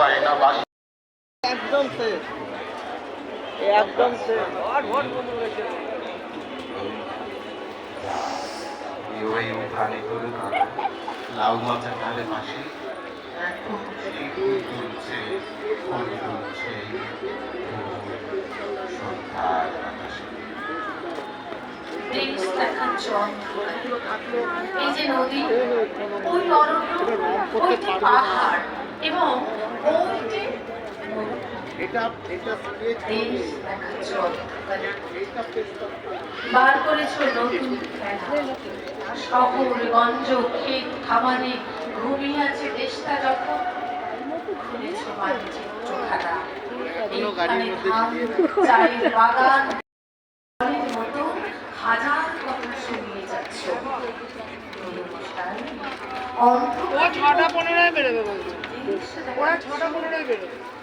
গয়না বাসি। একদম একদম ওই লাউ মাথা ধারে দেখাচ্ছ এই যে নদী। ওই অরণ্য ওইটি পাহাড় এবং ওইটি এটা এটা দেখাচ্ছ বার করেছ নতুন শহর গঞ্জ ক্ষেত খামারে ঘুমিয়ে আছে দেশটা যখন? খুলেছ মানচিত্র খেলা এইখানে ধান চায়ের বাগান। মতো হাজার কথা শুনিয়ে যাচ্ছ। ওরা ছটা পনেরোয় বেরোবে বলছে। ওরা ছটা পনেরোয় বেরোবে।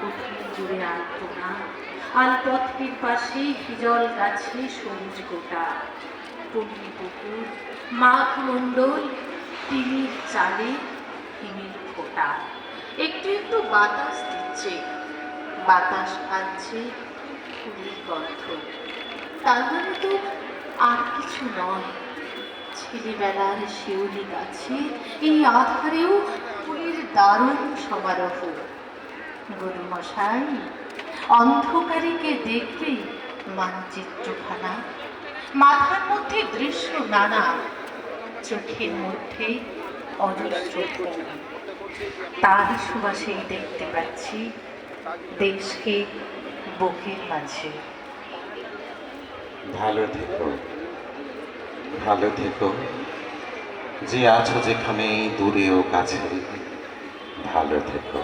উঠে জুড়ে আলপনা আলপথের পাশে হিজল গাছে সবুজ গোটা পল্লী পুকুর মাঘ মণ্ডল টিনের চালে হিমের ফোঁটা একটু একটু বাতাস দিচ্ছে বাতাস আনছে ফুলের গন্ধ তার মানে তো আর কিছু নয় ছেলেবেলার শিউলি গাছে এই আধারেও ফুলের দারুণ সমারোহ গরুমশাই অন্ধকারীকে দেখলেই মানচিত্রখানা, মাথার মধ্যে দৃশ্য নানা, চোখের মধ্যে অজস্র তার সুবাসেই দেখতে পাচ্ছি দেশকে বুকের মাঝে। ভালো থেকো ভালো থেকো। যে আছো যেখানে দূরে ও কাছে ভালো থেকো।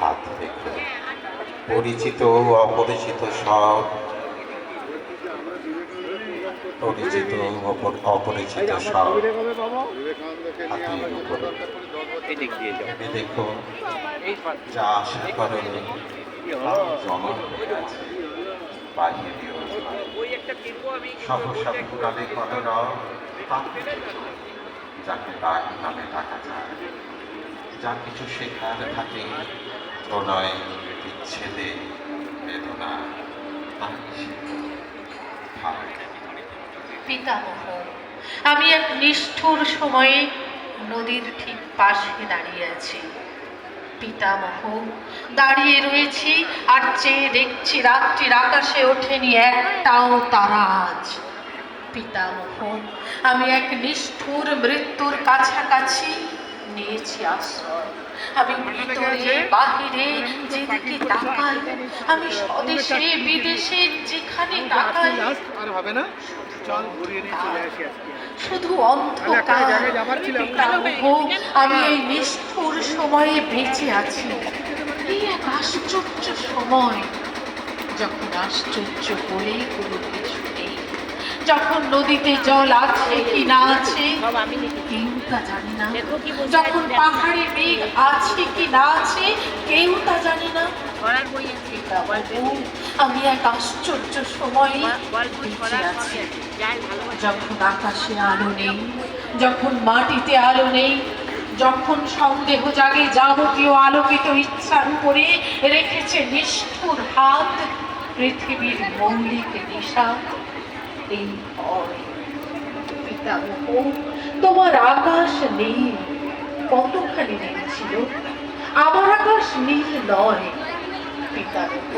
হাত রেখো পরিচিত অপরিচিত সব। পরিচিত অপরিচিত সব। দেখো, যা আশা করো যাকে যায়। যা কিছু শেখার থাকে বিচ্ছেদে বেদনা। পিতামহ, আমি এক নিষ্ঠুর সময়ে নদীর ঠিক পাশে দাঁড়িয়ে আছি। পিতামহ, দাঁড়িয়ে রয়েছি, আর চেয়ে দেখছি রাত্রির আকাশে ওঠেনি একটাও তারা আজ। পিতামহ, আমি এক নিষ্ঠুর মৃত্যুর কাছাকাছি নিয়েছি আশ্রয় আমি ভিতরে বাহিরে যেদিকে তাকাই আমি স্বদেশে বিদেশে যেখানে তাকাই আর হবে না চল ঘুরিয়ে নিয়ে চলে আসি আজকে শুধু অন্ধকার আমি এই নিষ্ঠুর সময়ে বেঁচে আছি এই এক আশ্চর্য সময় যখন আশ্চর্য বলে কোনো যখন নদীতে জল আছে কি না আছে কেউ তা জানি না। যখন পাহাড়ে মেঘ আছে কি না আছে কেউ তা জানি না। আমি এক আশ্চর্য সময়ে যখন আকাশে আলো নেই যখন মাটিতে আলো নেই যখন সন্দেহ জাগে যাবতীয় আলোকিত ইচ্ছার উপরে রেখেছে নিষ্ঠুর হাত পৃথিবীর মৌলিক দিশা ভয় পিতামহ তোমার আকাশ নীল কতখানি নীল ছিল আমার আকাশ নীল নয় পিতামহ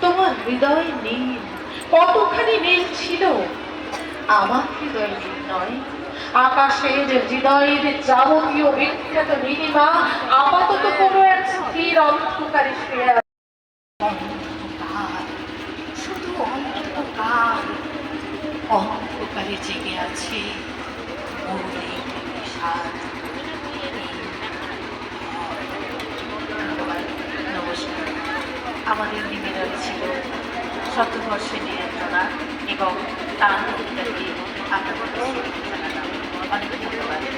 তোমার হৃদয় নীল কতখানি নীল ছিল আমার হৃদয় নীল নয় আকাশের হৃদয়ের যাবতীয় বিখ্যাত নীলিমা আপাতত কোনো এক স্থির অন্ধকারে শুয়ে আছে। অন্ধকার, শুধু অন্ধকার অন্ধকারে জেগে আছে। আমাদের নিবেদন ছিল শতবর্ষে নিয়ন্ত্রণা এবং তার আপনাদের জানালাম অনেক ধন্যবাদ।